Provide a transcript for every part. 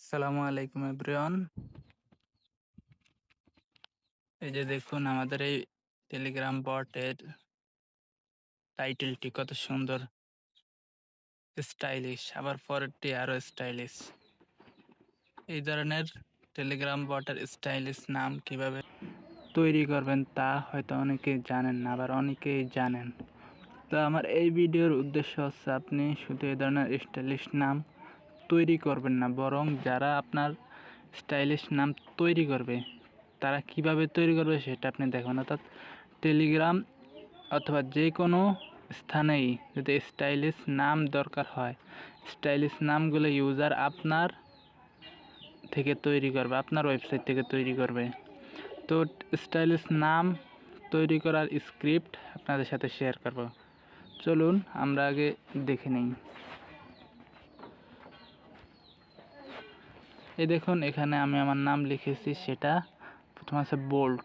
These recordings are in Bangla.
সালামু আলাইকুম এভরিওয়ান। এই যে দেখুন আমাদের এই টেলিগ্রাম বটের টাইটেলটি কত সুন্দর। স্টাইলিশ আবার পরেরটি আরও স্টাইলিশ এই ধরনের টেলিগ্রাম বটের স্টাইলিশ নাম কীভাবে তৈরি করবেন তা হয়তো অনেকেই জানেন না, আবার অনেকেই জানেন। তো আমার এই ভিডিওর উদ্দেশ্য হচ্ছে আপনি শুধু এই ধরনের স্টাইলিশ নাম তৈরি করবেন না, বরং যারা আপনার স্টাইলিশ নাম তৈরি করবে, তারা কীভাবে তৈরি করবে সেটা আপনি দেখবেন অর্থাৎ টেলিগ্রাম অথবা যে কোনো স্থানেই যদি স্টাইলিশ নাম দরকার হয়, স্টাইলিশ নামগুলো ইউজার আপনার থেকে তৈরি করবে, আপনার ওয়েবসাইট থেকে তৈরি করবে। তো স্টাইলিশ নাম তৈরি করার স্ক্রিপ্ট আপনাদের সাথে শেয়ার করব। চলুন আমরা আগে দেখে নিই। এই দেখুন, এখানে আমি আমার নাম লিখেছি সেটা। প্রথম আছে bold,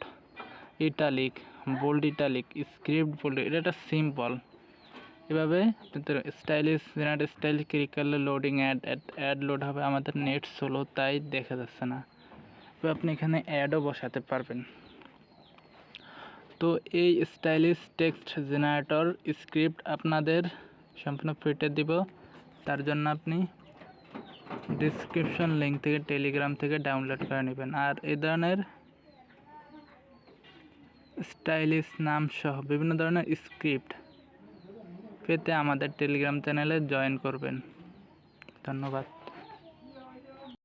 italic bold italic, script bold এটা একটা সিম্পল। এভাবে স্টাইলিশ জেনারেট স্টাইল ক্লিক করলে লোডিং, অ্যাড অ্যাড লোড হবে, আমাদের নেট সোলো, তাই দেখা যাচ্ছে না। এবার আপনি এখানে অ্যাডও বসাতে পারবেন। তো এই স্টাইলিশ টেক্সট জেনারেটর স্ক্রিপ্ট আপনাদের সম্পূর্ণ ফ্রিতে দিব, তার জন্য আপনি ডিসক্রিপশন লিঙ্ক থেকে টেলিগ্রাম থেকে ডাউনলোড করে নেবেন। আর এ ধরনের স্টাইলিশ নাম সহ বিভিন্ন ধরনের স্ক্রিপ্ট পেতে আমাদের টেলিগ্রাম চ্যানেলে জয়েন করবেন। ধন্যবাদ।